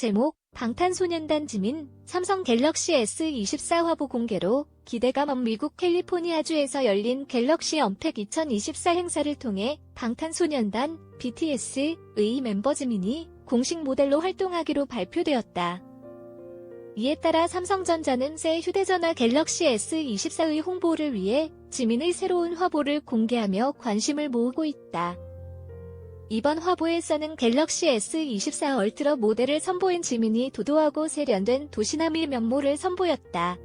제목 방탄소년단 지민 삼성 갤럭시 S24 화보 공개로 기대감 업 미국 캘리포니아주에서 열린 갤럭시 언팩 2024 행사를 통해 방탄소년단 BTS의 멤버 지민이 공식 모델로 활동하기로 발표되었다. 이에 따라 삼성전자는 새 휴대전화 갤럭시 S24의 홍보를 위해 지민의 새로운 화보를 공개하며 관심을 모으고 있다. 이번 화보에서는 갤럭시 S24 얼트라 모델을 선보인 지민이 도도하고 세련된 도시남의 면모를 선보였다.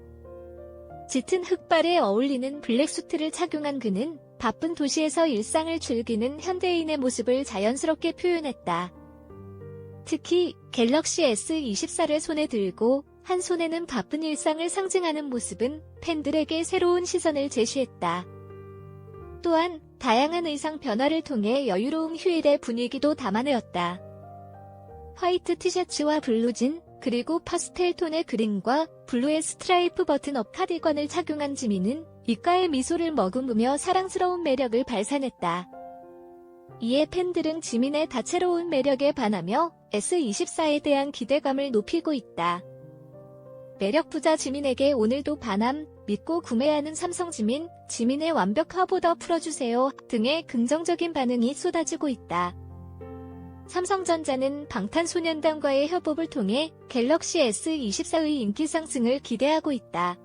짙은 흑발에 어울리는 블랙수트를 착용한 그는 바쁜 도시에서 일상을 즐기는 현대인의 모습을 자연스럽게 표현했다. 특히 갤럭시 S24를 손에 들고 한 손에는 바쁜 일상을 상징하는 모습은 팬들에게 새로운 시선을 제시했다. 또한 다양한 의상 변화를 통해 여유로운 휴일의 분위기도 담아내었다. 화이트 티셔츠와 블루진, 그리고 파스텔 톤의 그림과 블루의 스트라이프 버튼업 카디건을 착용한 지민은 입가에 미소를 머금으며 사랑스러운 매력을 발산했다. 이에 팬들은 지민의 다채로운 매력에 반하며 S24에 대한 기대감을 높이고 있다. 매력 부자 지민에게 오늘도 반함, 믿고 구매하는 삼성 지민, 지민의 완벽 화보 더 풀어주세요 등의 긍정적인 반응이 쏟아지고 있다. 삼성전자는 방탄소년단과의 협업을 통해 갤럭시 S24의 인기 상승을 기대하고 있다.